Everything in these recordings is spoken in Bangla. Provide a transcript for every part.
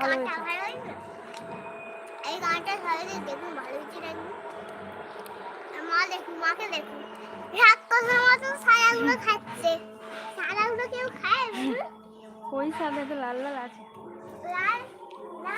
গানটা ভালো হয়েছে এই গানটা সবাই মা দেখুন দেখুন ছায়াগুলো খাচ্ছে ছায়াগুলো কেউ খায় ওই সাদা তো লাল লাল আছে?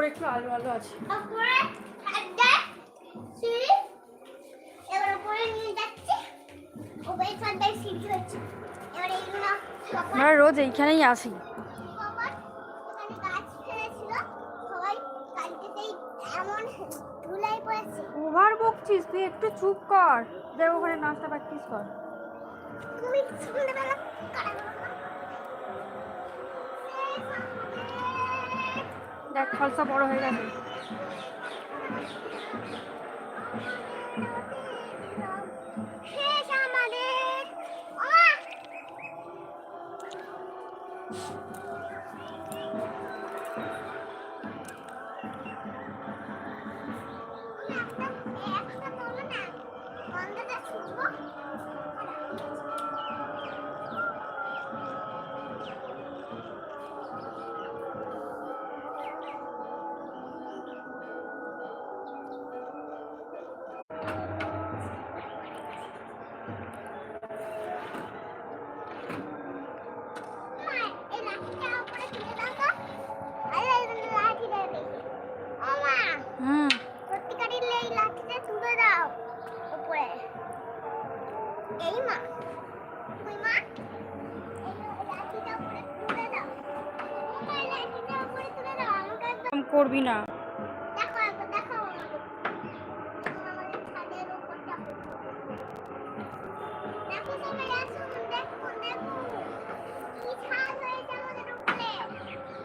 ওপরে একটু আলো আলো আছে। উপরে ঠান্ডা সিঁড়ি এবার উপরে নিয়ে যাচ্ছে। উপরে ঠান্ডায় সিঁড়ি হচ্ছে এবার এইগুলো আমরা রোজ এইখানেই আসি। ওভার বকছিস তুই একটু চুপ কর। দেখ ওখানে নাচটা প্র্যাকটিস কর। তুমি দেখ ফলসা বড় হয়ে গেছে।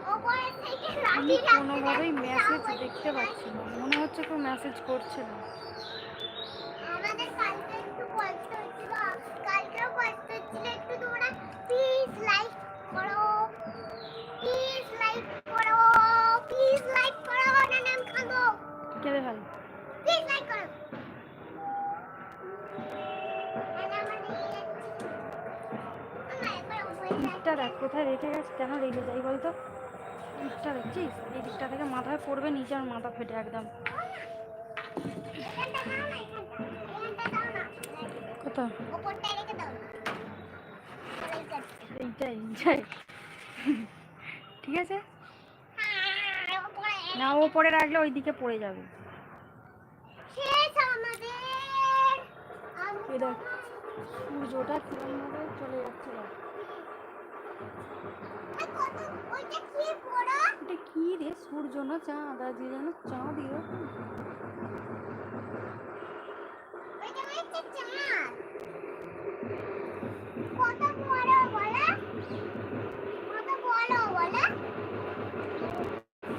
উপরে। থেকে আমি কোনোভাবেই মেসেজ দেখতে পাচ্ছি না। মনে হচ্ছে কেউ মেসেজ করছে না। আমাদের কালকে একটু কষ্ট হচ্ছিল কালকেও কষ্ট হচ্ছিল একটু তোমরা ইটটা দেখ, কোথায় রেখে গেছে, কেন রেখে যাই বলতো? ইটটা দেখছিস এই দিকটা থেকে মাথায় পড়বে, নিচে আর মাথা ফেটে একদম। কোথায়। এইটাই ঠিক আছে? না, ও পরে রাখলে ওই দিকে পড়ে যাবে। সূর্যটা চলে যাচ্ছে এটা কি রে? সূর্য না চাঁদ? আর যে যেন চাঁদ এরকম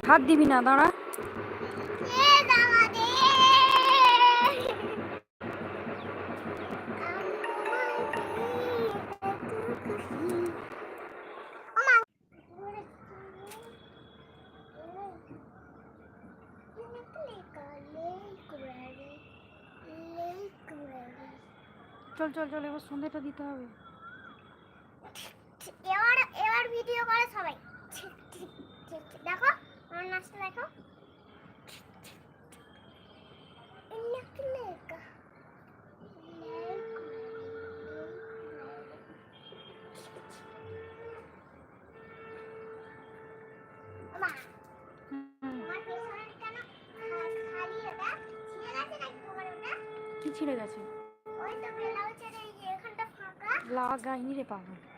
হাত দিবি না দাঁড়া। চল চল চল এবার সন্ধ্যাটা দিতে হবে। এবার এবার ভিডিও করে সবাই। দেখো আমার নাচটা দেখো। কি ছিঁড়ে গেছে? ওই আইনি রে পাগল